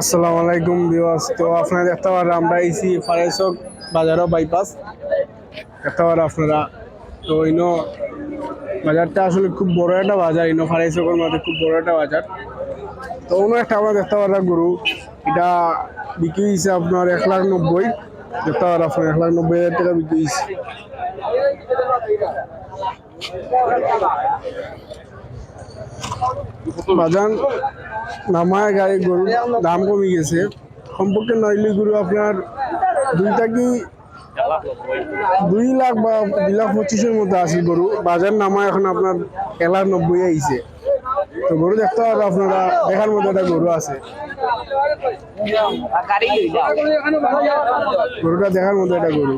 আসসালামু আলাইকুম বিওয়াস তো আপনারা দেখতে পারেন, আমরা আইছি ফারেসক বাজারও বাইপাস দেখতে পারেন আপনারা। তো ইনো বাজারটা আসলে খুব বড় একটা বাজার, ইনো ফারেসকের মধ্যে খুব বড় একটা বাজার। তো অন্য একটা আমরা দেখতে পারেন গরু। এটা বিক্রি হয়েছে আপনার এক লাখ নব্বই। দেখতে পারেন আপনার, এক লাখ নব্বই হাজার টাকা বিক্রি হয়েছে বাজান, নামায় গায়ে গরুর দাম কমে গেছে। সম্পর্কে নইলে গরু আপনার দুইটা কি দুই লাখ বা দুই লাখ পঁচিশের মতো আছে গরু। বাজার নামায় এখন আপনার এক লাখ নব্বই আইছে। তো গরু দেখতে হবে আপনারা, দেখার মধ্যে একটা গরু আছে। গরুটা দেখার মধ্যে একটা গরু।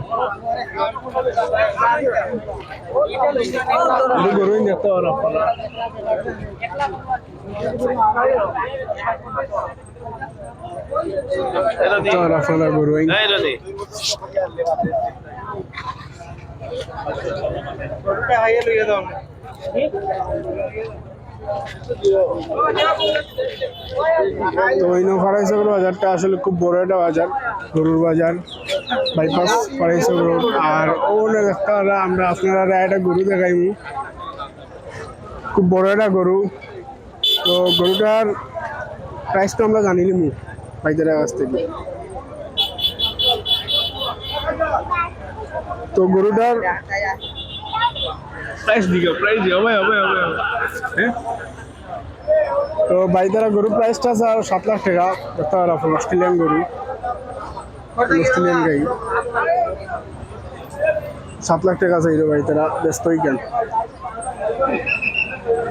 গরুই দেখতে পারেন আপনারা। আপনারা গরুই। তো ওই ফারাইসগর বাজারটা আসলে খুব বড় একটা বাজার, গরুর বাজার বাইপাস ফারাইসগ রোড আর ওখানে দেখতে আমরা আপনারা একটা গরু দেখাইমু খুব বড় একটা গরু। তো গরুটার প্রাইসটা আমরা জানি নিমু বাইদের কাছ থেকে। তো গরুটার প্রাইস দিকে প্রাইস হবে হবে হবে হ্যাঁ? তো বাইদারা গরু প্রাইসটা স্যার সাত লাখ টাকা। আপনার অস্ট্রেলিয়ান গরু। অস্ট্রেলিয়ান গাই। সাত লাখ টাকা চাইল বাইদারা ব্যস্তই কেন?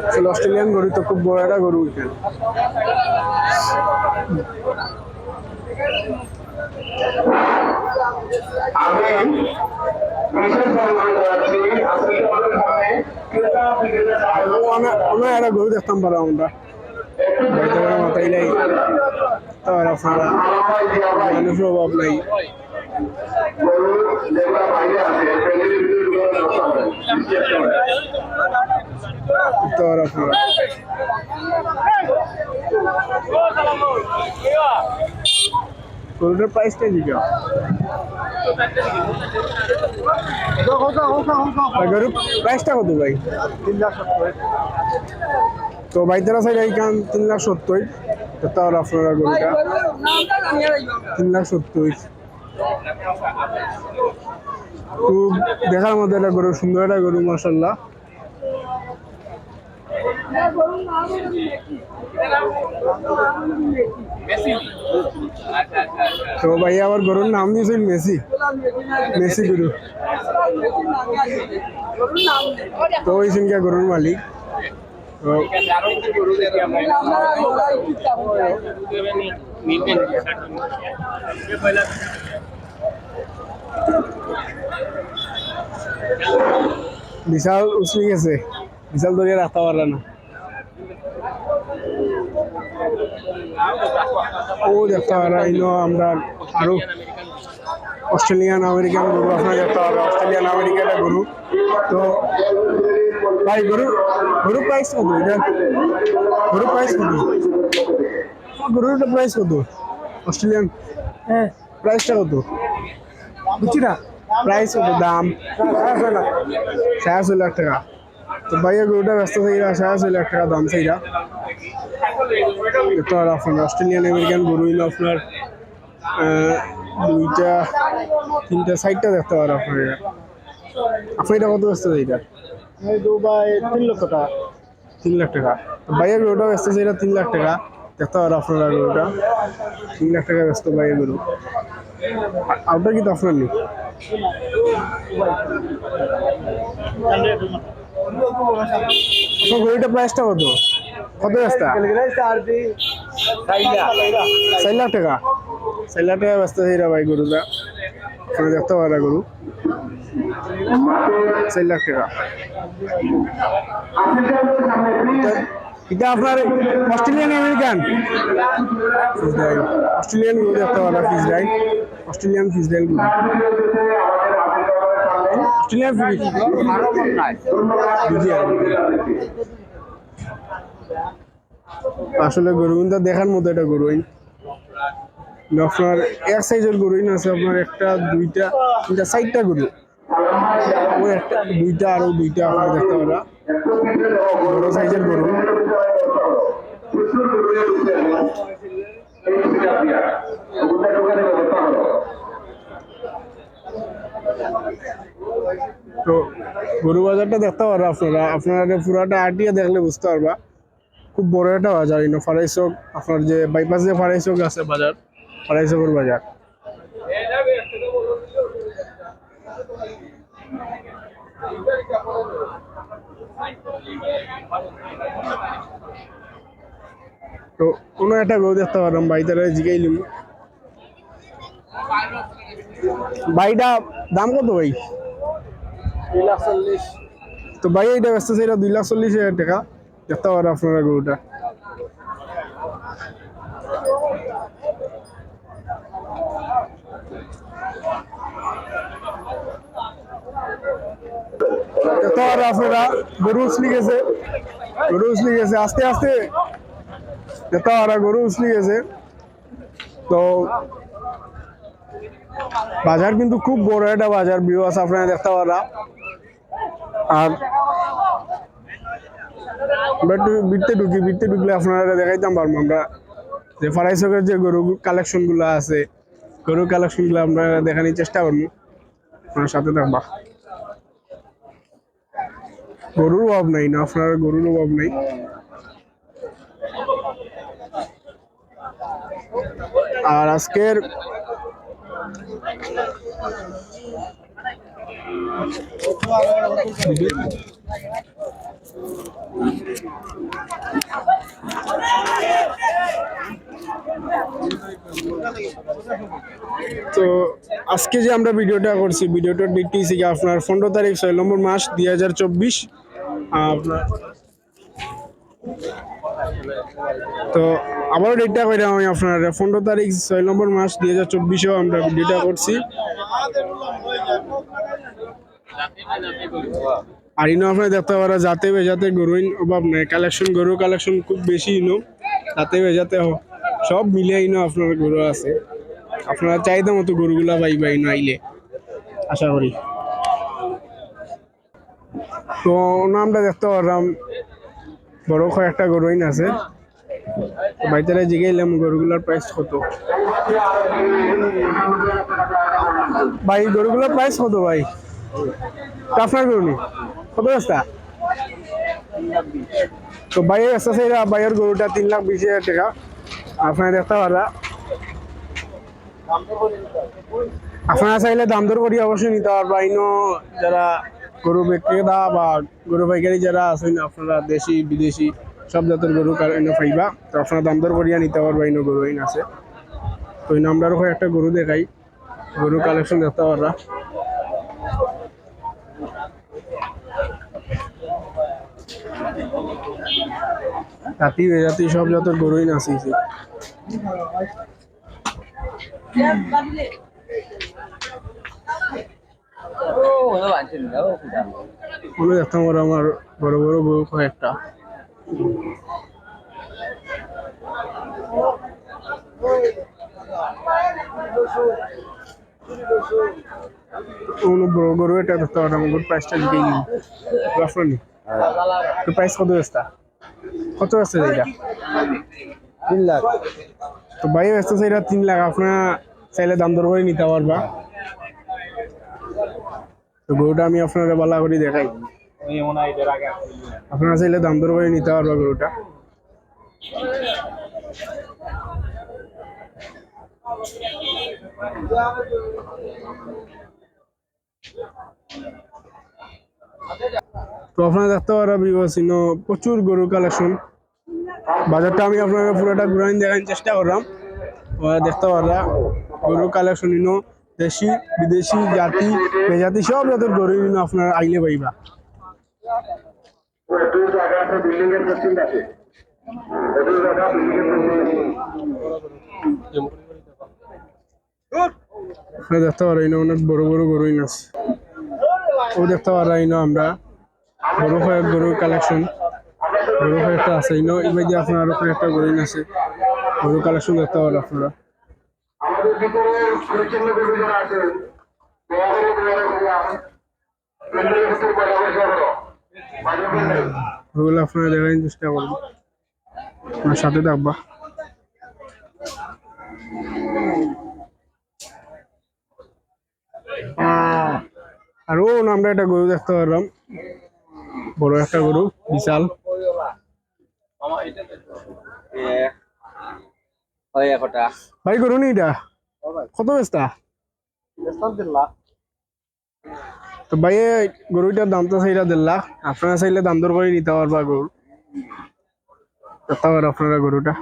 আসলে অস্ট্রেলিয়ান গরু তো খুব বড় একটা গরু কেন আমি বিশেষ সম্মান জানাচ্ছি আজকে তোমাদের সামনে ক্রেতা বিক্রেতা অনেক একটা গরু দেখতাম পারো আমরা বাইদারা মাথাইলাই তার আপনারা মানুষের অভাব নাই গরু যেগুলো বাইরে আছে প্যাকেটের ভিতরে ঢুকানো নষ্ট হবে তার আপনারা গরুটার প্রাইসটা দিকে গরুর প্রাইসটা কত ভাই? তিন লাখ তো বাইতেরা সাইড এইখান তিন লাখ সত্তর। তার আপনারা গরুটা তিন লাখ সত্তর। খুব দেখার মধ্যে একটা গরু, সুন্দর একটা গরু মার্শাল্লাহ তো ভাই, আবার গরুর নাম দিয়েছেন মেসি। মেসি গরু। তো ওই সিনকা গরুর মালিক। বিশাল উচলি গেছে বিশাল ধরিয়ে রাখতে পারলে না। ও দেখতে পারা ইনো আমরা আরও অস্ট্রেলিয়ান আমেরিকান গরু আপনারা দেখতে পারা অস্ট্রেলিয়ান আমেরিকান গরু। তো ভাই গরু গরু প্রাইস কত? এটা গরু প্রাইস কত? গরুর প্রাইস কত? অস্ট্রেলিয়ান? হ্যাঁ। প্রাইসটা কত? বুঝছি না। প্রাইস কত? দাম? সাড়ে ছয় লাখ টাকা। তো ভাইয়া গরুটা ব্যস্ত থেকে সাড়ে ছয় লাখ টাকা দাম সেইটা তো আর আপনার অস্ট্রেলিয়ান আমেরিকান গরু হইল আপনার দুইটা তিনটা সাইডটা দেখতে পারেন আপনার। এটা। আপনি এটা কত ব্যস্ত এইটা দুবাই তিন লক্ষ টাকা। তিন লাখ টাকা। তো ভাইয়ের গরুটা ব্যস্ত এটা তিন লাখ টাকা দেখতে পারেন আপনারা গরুটা। তিন লাখ টাকা ব্যস্ত ভাইয়ের গরু। আপনার কিন্তু আপনার নেই গরুটার প্রাইসটা কত? কত ব্যস্তা চার লাখ টাকা। চার লাখ টাকা ব্যস্ত সেইটা ভাই গরুটা। আপনি দেখতে পারা গরু। চার লাখ টাকা। এটা আপনার অস্ট্রেলিয়ান আমেরিকান? অস্ট্রেলিয়ান গরু দেখতে পারা ডাই অস্ট্রেলিয়ান ফিস গরু। আসলে গরু কিন্তু দেখার মতো এটা গরু এই। আপনার এক সাইজের গরুই না আছে আপনার একটা দুইটা তিনটা চারটা গরু। ওই একটা দুইটা আরও দুইটা আপনার দেখতে পারা বড় সাইজের গরু। তো গরু বাজারটা দেখতে পারো আপনারা। আপনারা পুরাটা আটিয়া দেখলে বুঝতে পারবা। খুব বড় একটা বাজার ইনো ফারাইচক আপনার যে বাইপাস যে ফারাইচক আছে বাজার ফারাইচকের বাজার। তো কোনো একটা গরু দেখতে পারলাম বাইতারে জিগাইলিম ভাইটা দাম কত ভাই? তো ভাই এইটা ব্যস্ত সেটা দুই লাখ চল্লিশ হাজার টাকা। দেখতে পারো আপনারা গরুটা। দেখতে পারো আপনারা গরু উছলি গেছে। গরু উছলি গেছে আস্তে আস্তে। দেখতে পারো গরু উছলি গেছে। তো বাজার কিন্তু খুব বড় একটা বাজার বিওয়াস আপনারা দেখতে পারা আর বিটতে ঢুকি বিটতে ঢুকলে আপনারা দেখাইতাম পারব আমরা। যে ফারাইসকের যে গরু কালেকশনগুলো আছে, গরু কালেকশনগুলো আমরা দেখানোর চেষ্টা করব। আপনার সাথে থাকবা। গরুর অভাব নাই না, আপনার গরুর অভাব নাই। আর আজকের তো আজকে যে আমরা ভিডিওটা করছি ভিডিওটার ডেটটি ছিল আপনার পনেরো তারিখ, ছয় নম্বর মাস, দুই হাজার চব্বিশ আপনার তো আবারও ডেটটা করে আমি আপনার, পনেরো তারিখ ছয় নম্বর মাস দুই হাজার চব্বিশেও আমরা ভিডিওটা করছি। আর ইনো আপনার দেখতে পারা যাতে বেজাতে গরুইন অভাব নাই কালেকশন গরু কালেকশন খুব বেশি ইনো, যাতে বেজাতে সব মিলিয়ে ইনো আপনার গরু আছে। আপনারা চাহিদা মতো গরুগুলা পাইবা ইনো আইলে, আশা করি। তো নামটা দেখতে পারলাম বড় কয়েকটা গরুইন আছে। বাইতারে জিগাইলাম গরুগুলার প্রাইস কত? ভাই, গরুগুলোর প্রাইস কত ভাই? আপনার গরু কত রাস্তা তো বাইয়ের রাস্তা সেটা বাইয়ের গরুটা তিন লাখ বিশ হাজার টাকা। আপনারা দেখতে পারা আপনারা চাইলে দাম দর করি অবশ্যই নিতে পারবা। যারা গরু বিক্রেতা বা গরু পাইকারি যারা আছেন, আপনারা দেশি, বিদেশি সব জাতের গরু কারণে পাইবা। তো আপনারা দাম দর করিয়া নিতে পারবা ইনো গরু আইন আছে। তো নামটার ওখানে একটা গরু দেখাই। গরু কালেকশন দেখতে পারবা। জাতি জাতি সব জাতের গরুই নাচিছে মনে দেখতাম ওরা আমার বড় বড় গরু কয়েকটা। বড় গরু এটা দেখতে পারতাম গরুর প্রাইসটা দিকে রাফরানি তো প্রাইস কত কত আছে এটা তিন লাখ। তো বাইরে ব্যস্ত এটা তিন লাখ। আপনার চাইলে দাম দর করে নিতে পারবা। গরুটা আমি আপনারা বালা করে দেখাই। আপনারা চাইলে দাম দর করে নিতে পারবা গরুটা। তো আপনারা দেখতে পারা বিবাসিন প্রচুর গরু কালেকশন বাজারটা আমি আপনাকে পুরোটা ঘুরাইন দেখার চেষ্টা করলাম। দেখতে পারলা গরুর কালেকশন ইনো দেশি, বিদেশি, জাতি বেজাতি সব জাতের গরু আপনার আইলে পাইবা। দেখতে ও দেখতে আমরা। কালেকশন কয়েকটা আছে আপনার আছে। গরু কালেকশন দেখতে পারো আপনারা। আমাদের ভিতরে পরিচ্ছন্ন কর্মী যারা আছেন দয়া করে দয়া করে প্যান্ডেলের ভিতরে পয়সা পয়সা করো মাঝে মাঝে গরুগুলো আপনারা দেখার চেষ্টা করব আমার সাথে থাকবা আর ও আমরা একটা গরু দেখতে পারলাম বড় একটা গরু বিশাল হয় একটা ভাই গরু নি এটা কত বেস্তা তো ভাই গরুটার দাম তো চাইলা দেড় লাখ। আপনারা চাইলে দাম দর করে নিতে পারবা গরু। দেখতে পারো আপনারা গরুটা?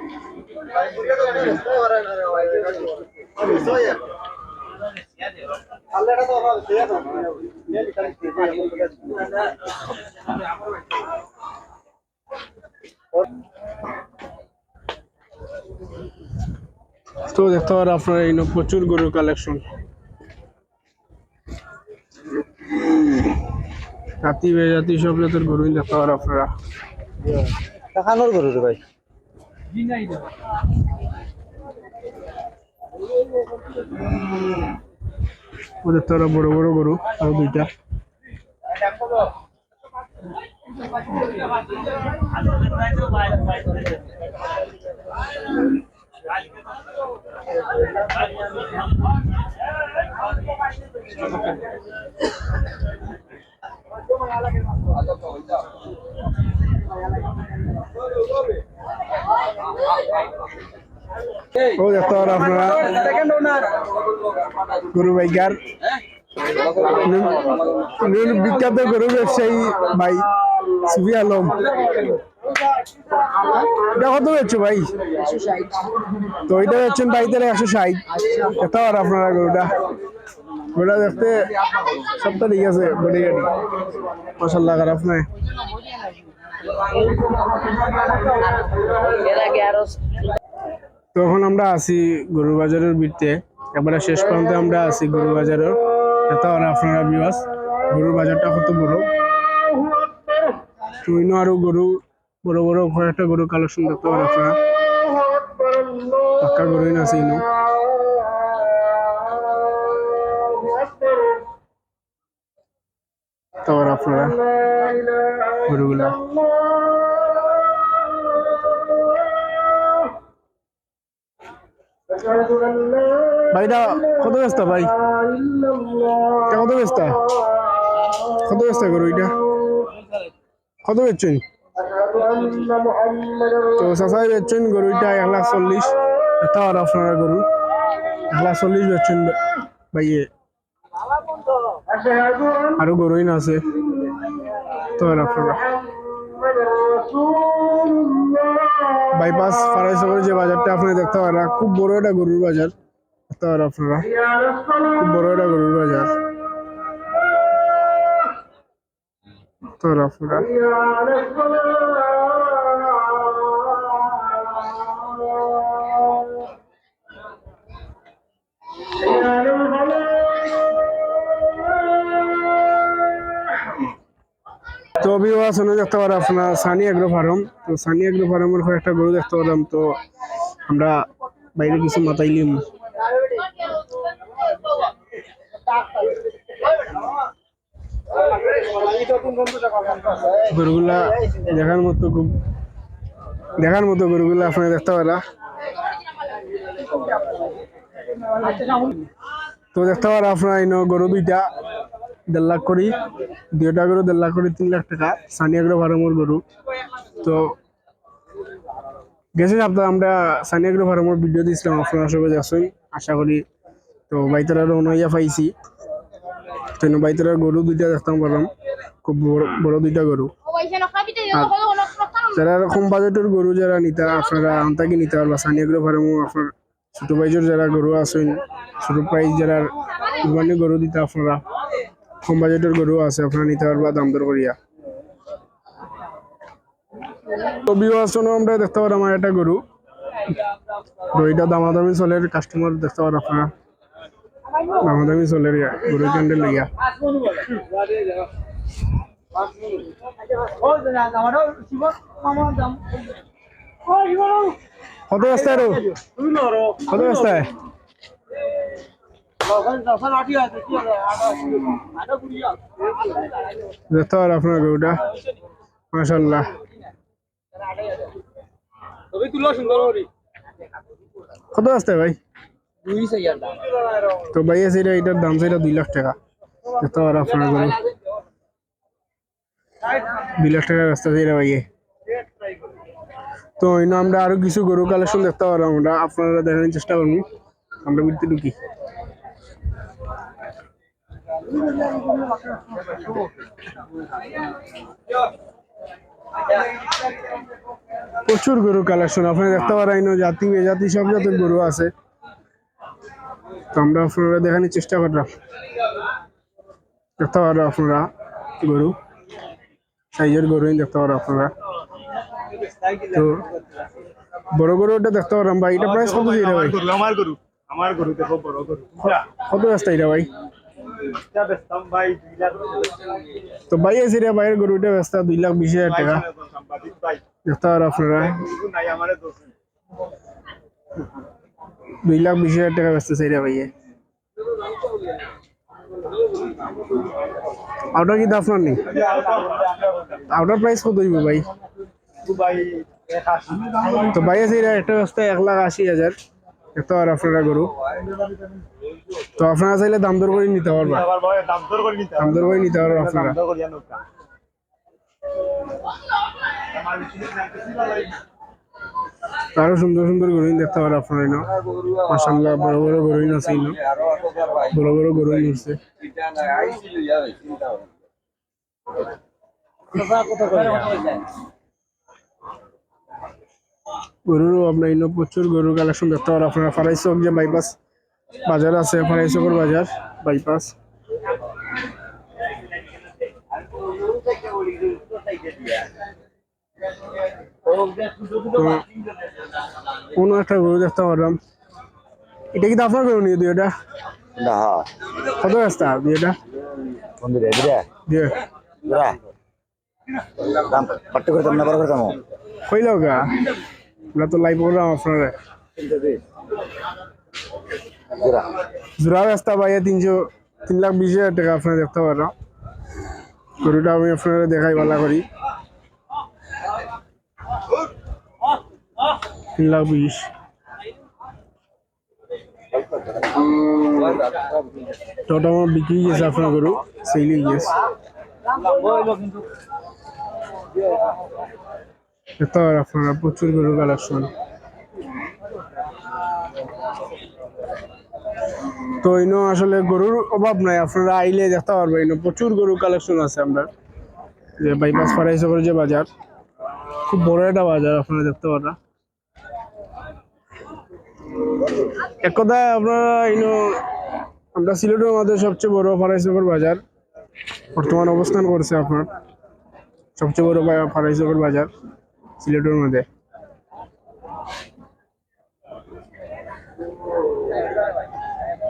তো দেখতে পারো আপনারা এই প্রচুর গরুর কালেকশন জাতি বেজাতি সব জাতের গরুই দেখতে পারো আপনারা। দেখানোর গরু রে ভাই? ও দেখতে পারো বড় বড় গরু আরও দুইটা। ও দেখতে পারো আপনারা গরু বাইকার বিখ্যাত গরু ব্যবসায়ী ভাই সুফি আলম এটা কত বেচছো ভাই? তো এটা বেচছেন ভাই একশো ষাট। এটা আর আপনারা গরুটা। গরুটা দেখতে সবটা ঠিক আছে বডি মশাল্লা খারাপ নাই তখন আমরা আছি গরু বাজারের বৃত্তে। এবারে শেষ পর্যন্ত আমরা আছি গরু বাজারের এটা আর আপনারা বিবাস গরুর বাজারটা কত বড়? তো ইনো আরও গরু বড় বড় কয়েকটা গরু কালেকশন দেখতে পারেন আপনারা পাক্কা গরুই আছে ইনো। আপনারা গরুগুলা। ভাইটা কত ব্যস্ত ভাই? কত ব্যস্ত? কত ব্যস্ত গরু এটা কত বেচছেন? তো চাচাই বেচছেন গরুটা এক লাখ চল্লিশ। এটা আর আপনারা গরু এক লাখ চল্লিশ বেচছেন ভাইয়ে আরও গরুই না আছে তো আর আপনারা বাইপাস ফারাইসগর যে বাজারটা আপনি দেখতে পারেন খুব বড় একটা গরুর বাজার দেখতে পারেন আপনারা খুব বড় একটা গরুর বাজার তো আপনারা তো অভিবাসনে দেখতে পারেন আপনার সানি এগ্রো ফার্ম। তো সানি এগ্রো ফার্মের একটা গরু দেখতে পারলাম তো আমরা বাইরে কিছু মাতাইলিম গরুগুলা দেখার মতো খুব দেখার মতো গরুগুলা আপনি দেখতে পারা। তো দেখতে পারা আপনার গরু দুইটা। দেড় লাখ করি দুইটা গরু দেড় লাখ করি, তিন লাখ টাকা। সানিয়া গরু ফার্মের গরু। তো গেছে সপ্তাহে আমরা সানিয়া গরু ফার্মের ভিডিও দিয়েছিলাম, আপনারা সবাই দেখছেন, আশা করি। তো বাইতারা রওনা হইয়া পাইছি। তো বাইতারা গরু দুইটা দেখতাম পারলাম, খুব বড় বড় দুইটা গরু। যারা এরকম বাজেটের গরু যারা নিতা, আপনারা আনতাকে নিতে পারবা। সানিয়া গরু ফার্মও আপনার ছোট প্রাইজের যারা গরু আছেন, ছোট প্রাইজ যারা গরু দিতে আপনারা। কম বাজেটের গরু আছে, আপনারা নিতে পারবা দাম দর করিয়া। তো বিবাসনে আমরা দেখতে পারি আমার একটা গরু। এটা দামাদামি চলে কাস্টমার দেখতে পারেন আপনারা। দামাদামি চলে গরু ক্যান্ডেল লইয়া কত রাস্তায় কত রাস্তায় পারেন আপনার গরুটা মাসাল্লাহ কত আসতে ভাই তো ভাই আছে এটা এটার দাম সেটা দুই লাখ টাকা পারেন আপনার গরু দুই লাখ টাকা রাস্তা দিয়ে ভাইয়ে তো আমরা আরও কিছু গরু কালেকশন দেখতে পারব আমরা আপনারা দেখানোর চেষ্টা করুন আমরা বুঝতে ঢুকি প্রচুর গরু কালেকশন আপনি দেখতে পারেন জাতি জাতি সব জাতের গরু আছে। তো আমরা আপনারা দেখানোর চেষ্টা করলাম। দেখতে পারো আপনারা গরু? সাইজের গরুই দেখতে পারো আপনারা। তো বড় গরু ওটা দেখতে পারলাম ভাই এটা প্রাইস কত দিয়ে ভাই? আমার গরু আমার গরু দেখো বড় গরু। কত রাস্তা এটা ভাই? তো ভাই আছে রে ভাইয়ের গরুটা ব্যস্ত, দুই লাখ বিশ হাজার টাকা। দেখতে পারো আপনারা? দুই লাখ বিশ হাজার টাকা ব্যস্ত সেই রে ভাইয়ে। আউটার কিন্তু আপনার নেই? আউটার প্রাইস কত হইব ভাই? তো ভাই আছে একটা ব্যস্ত এক লাখ আশি হাজার। দেখতে পারো আপনারা গরু? তো আপনারা চাইলে দাম দর করে নিতে পারবা। আবার ভাই দাম দর করে নিতে দাম দর করে নিতে পারব আপনারা। না। আরও সুন্দর সুন্দর গরু দেখতে পারো আপনারা না মাসাল্লাহ বড় বড় গরু আছে ইনো বড় বড় গরু নিচ্ছে গরুরও আপনার ইনো প্রচুর গরুর কালেকশন দেখতে পারো। আপনারা ফারাই চক যে বাইপাস বাজার আছে ফারাই চকের বাজার বাইপাস কোনো একটা গরু দেখতে পারলাম। এটা কিন্তু আপনার গরু নিয়ে দুইটা? না। কত রাস্তা দুইটা? বন্ধুরে দাম পাট্ট করতাম না বড় করতাম কইলাও গা? আমরা তো লাইভ করলাম আপনারা। জোড়া রাস্তা পাইয়া তিনশো, তিন লাখ বিশ হাজার টাকা আপনারা দেখতে পারেন গরুটা আমি আপনারা দেখাই ভালো করি। তিন লাখ বিশ। তো আমার বিক্রি গেছে আপনার গরু সেইলি গেছে পারেন আপনারা প্রচুর গরু কালেকশন। তো ইনো আসলে গরুর অভাব নাই, আপনারা আইলে দেখতে পারবেন প্রচুর গরু কালেকশন আছে আমরা। যে বাইপাস ফারাইসে করে যে বাজার, খুব বড় একটা বাজার আপনারা দেখতে পারেন এক কথায় আপনারা ইনো, আমরা সিলেটের মধ্যে সবচেয়ে বড় ফারাইচকের বাজার, বর্তমান অবস্থান করছে আপনার। সবচেয়ে বড় ফারাইচকের বাজার। সিলেটের মধ্যে।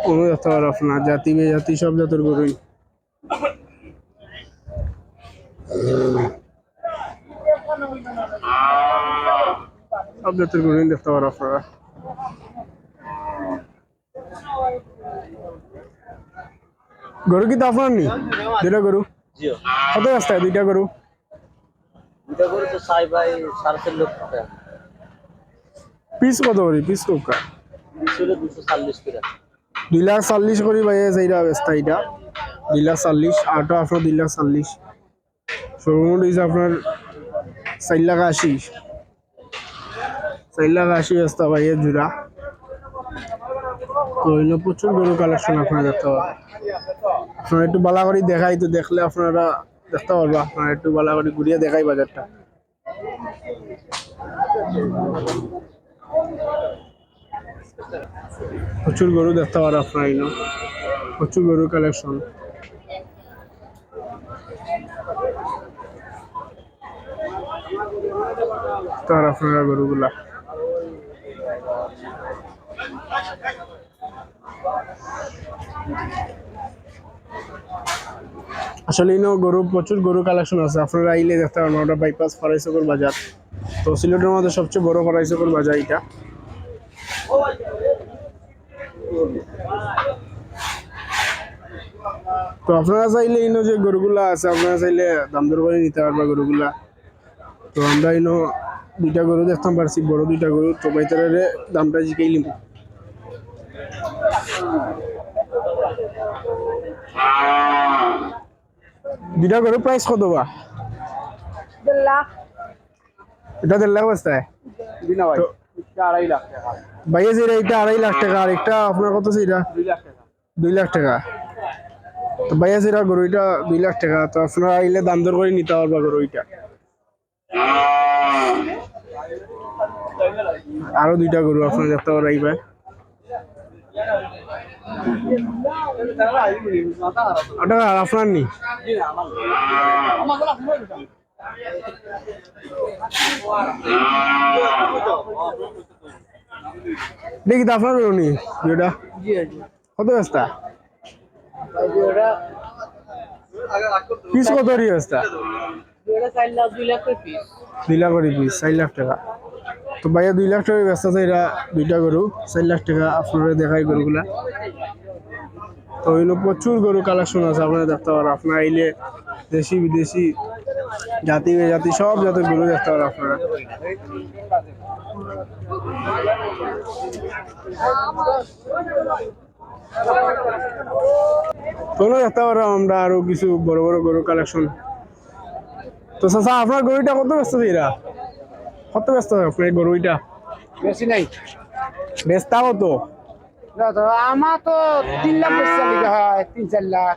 কোনো দেখতে পারো আপনার জাতি বেজাতি সব জাতের গরুই। সব জাতের গরুই দেখতে পারো আপনারা। গরু কি তো আপনার নেই দুইটা গরু? কত রাস্তায় দুইটা গরু? এটা করে তো সাই ভাই সাড়ে তিন লক্ষ টাকা। পিস কত করি? পিস কোকা ছিল দুশো চল্লিশ করে। দুই লাখ চল্লিশ করি ভাই সেইটা অবস্থা এটা দুই লাখ চল্লিশ আটটা আপনার দুই লাখ চল্লিশ। সর্বমোট হয়েছে আপনার চার লাখ আশি। চার লাখ আশি অবস্থা ভাই জোড়া। তো প্রচুর গরু কালেকশন আপনারা দেখতে পাবেন আপনারা একটু বালা করে দেখাই তো দেখলে আপনারা দেখতে পারব আপনারা একটু বালা করে ঘুরিয়ে দেখাই বাজারটা। প্রচুর গরু দেখতে পারো আপনারা এগুলো প্রচুর গরু কালেকশন তার আপনারা গরুগুলা। আসলে ইনো গরু, প্রচুর গরু কালেকশন আছে। আপনারা আইলে দেখতে পারেন ওটা বাইপাস ফরাইসকর বাজার। তো সিলেটের মধ্যে সবচেয়ে বড় ফরাইসকর বাজার এটা তো আপনারা চাইলে ইনো যে গরুগুলা আছে, আপনারা চাইলে দাম দর করে নিতে পারবা গরুগুলা। তো আমরা ইনো দুইটা গরু দেখতাম পারছি, বড় দুইটা গরু। তো বাইতারে দামটা জিকাই লিম। দুইটা গরু প্রাইস কত বা এটা দেড় লাখ বস্তায় ভাইয়া যেটা এটা আড়াই লাখ টাকা আর একটা আপনার কত সেটা দুই লাখ টাকা। দুই লাখ টাকা। তো ভাইয়া যেটা গরু এটা দুই লাখ টাকা। তো আপনারা আইলে দাম দর করে নিতে পারবা গরু এটা। আরও দুইটা গরু আপনার দেখতে পারাইবে ওটা আপনার নি। দেখি আপনার নি যেটা কত ওটা পিস কত দুই লাখ পিস। দুই লাখ করে পিস চার লাখ টাকা। তো ভাইয়া দুই লাখ টাকা ব্যস্ত আছে দুইটা গরু, চার লাখ টাকা আপনারা দেখাই গরুগুলা। তো এগুলো প্রচুর গরু কালেকশন আছে, আপনারা দেখতে পারেন, আপনারা আইলে দেশি, বিদেশি, জাতি জাতি সব জাতের গরু দেখতে পারেন আপনারা। তো দেখতে পারো আমরা আরও কিছু বড় বড় গরু কালেকশন তো চাচা, আপনার গরুটা কত ব্যস্ত এরা? কত ব্যস্ত আপনার গরুটা বেশি নাই। বেচতা কত না তো আমার তো তিন লাখ হয় তিন চার লাখ।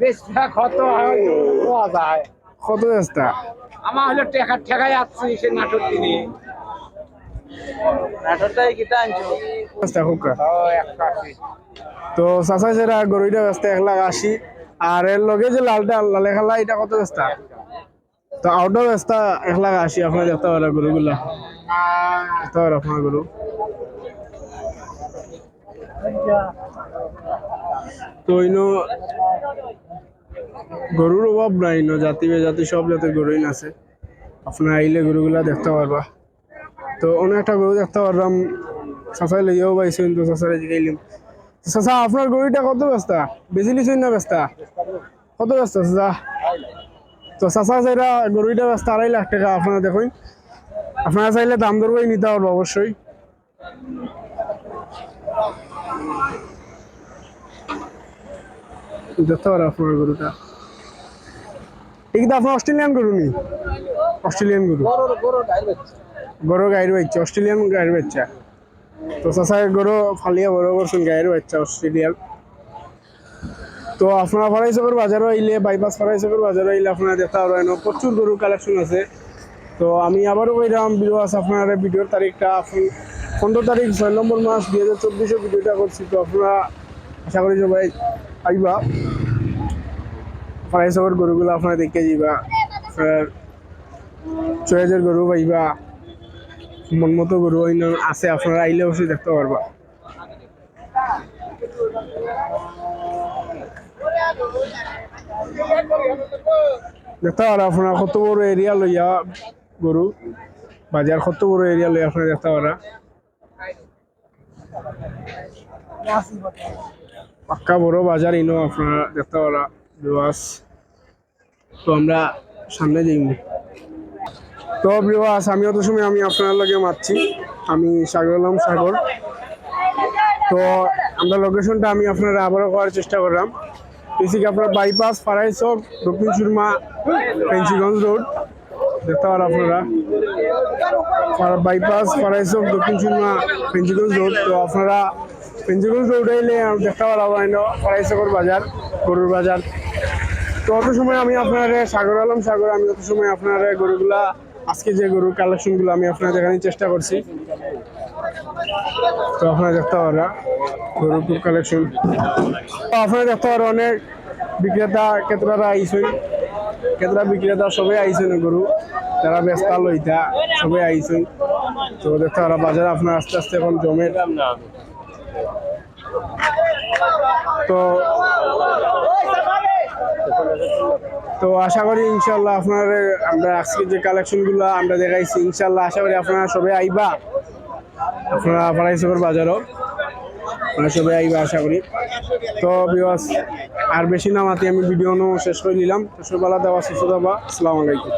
বেশ কত পাওয়া যায়। কত বেচতা আমার হলো টেকা ঠেকাই আসছি সে নাটক তো চাচা এক লাখ আশি। আর এর লগে যে লালটা লালে খালা এটা কত বেচতা তো আউটও রাস্তা এক লাখ আশি আপনার দেখতে পারে গরুগুলা। দেখতে পারে আপনার গরু। তো ইনো গরুর অভাব নাই ইনো, জাতি জাতি সব জাতের গরুই আছে। আপনার আইলে গরুগুলা দেখতে পারবা। তো অনেকটা গরু দেখতে পারলাম, চাচাই লইয়াও পাইছেন তো চাচারে জিগাইলাম চাচা, আপনার গরুটা কত ব্যস্তা বেশি লিছেন না ব্যস্তা কত ব্যস্ত চাচা? তো চাচা যেটা গরুটা ব্যস্ত, আড়াই লাখ টাকা, আপনারা দেখুন। আপনারা চাইলে দাম দর করে নিতে পারব অবশ্যই। দেখতে পারো আপনার গরুটা। কিন্তু আপনার অস্ট্রেলিয়ান গরু নি? অস্ট্রেলিয়ান গরু। গরু গাইর বাচ্চা, অস্ট্রেলিয়ান গাইর বাচ্চা। তো চাচা, গরু ফালিয়া বড় করছেন, গাইর বাচ্চা, অস্ট্রেলিয়ান। তো আপনারা ফরাইচকের বাজারও আইলে বাইপাস ফরাইচকের বাজারও আইলে আপনারা দেখতে পারবেন প্রচুর গরু কালেকশন আছে। তো আমি আবারও কইলাম ভিডিও আছে আপনার ভিডিওর তারিখটা পনেরো তারিখ, ছয় নম্বর মাস, দুই হাজার চব্বিশে ভিডিওটা করছি। তো আপনারা আশা করি সবাই আইবা। ফরাইচকের গরুগুলো আপনারা দেখে যাইবা। আপনার চয়েজের গরু পাইবা। মন মতো গরু আছে, আপনারা আইলে অবশ্যই দেখতে পারবা। দেখতে পারা আপনারা কত বড় এরিয়া লইয়া গরু বাজার কত বড় এরিয়া লইয়া আপনারা দেখতে পারা পাক্কা বড় বাজার ইনো আপনারা দেখতে পারা বিবাস তো আমরা সামনে যাইব তো বিবাস আমি অত সময় আমি আপনার লগে মারছি আমি সাগর আলম সাগর তো আমরা লোকেশনটা আমি আপনারা আবারও করার চেষ্টা করলাম। আপনার বাইপাস ফারাই চক, দক্ষিণ সুরমা ফেন্সিগঞ্জ রোড? দেখতে পারেন আপনারা। বাইপাস ফারাই চক, দক্ষিণ সুরমা ফেন্সিগঞ্জ রোড। তো আপনারা ফেন্সিগঞ্জ রোড এলে দেখতে পারবেন ফারাই চকের বাজার, গরুর বাজার। তো অত সময় আমি আপনার সাগর আলম সাগর, আমি অত সময় আপনার গরুগুলা, আজকে যে গরুর কালেকশনগুলো আমি আপনার দেখানোর চেষ্টা করছি। তো আপনারা দেখতে পারা গরুর কালেকশন তো আপনারা দেখতে পারেন অনেক বিক্রেতা, ক্রেতারা আইসেন। ক্রেতা বিক্রেতা সবাই আইসেন গরু। যারা বেস্তা লইতা, সবাই আইসেন। তো দেখতে পারা বাজার আপনার আস্তে আস্তে এখন জমে। তো তো আশা করি ইনশাল্লাহ আপনার আমরা আজকে যে কালেকশনগুলো আমরা দেখাইছি ইনশাল্লাহ আশা করি আপনারা সবাই আইবা। আপনারা ফারাইসবের বাজারও মানে সবাই আইবা, আশা করি। তো বিবাস আর বেশি নামাতে আমি ভিডিও শেষ করে নিলাম। তো দেওয়া সুস্থ দেওয়া আসসালামু আলাইকুম।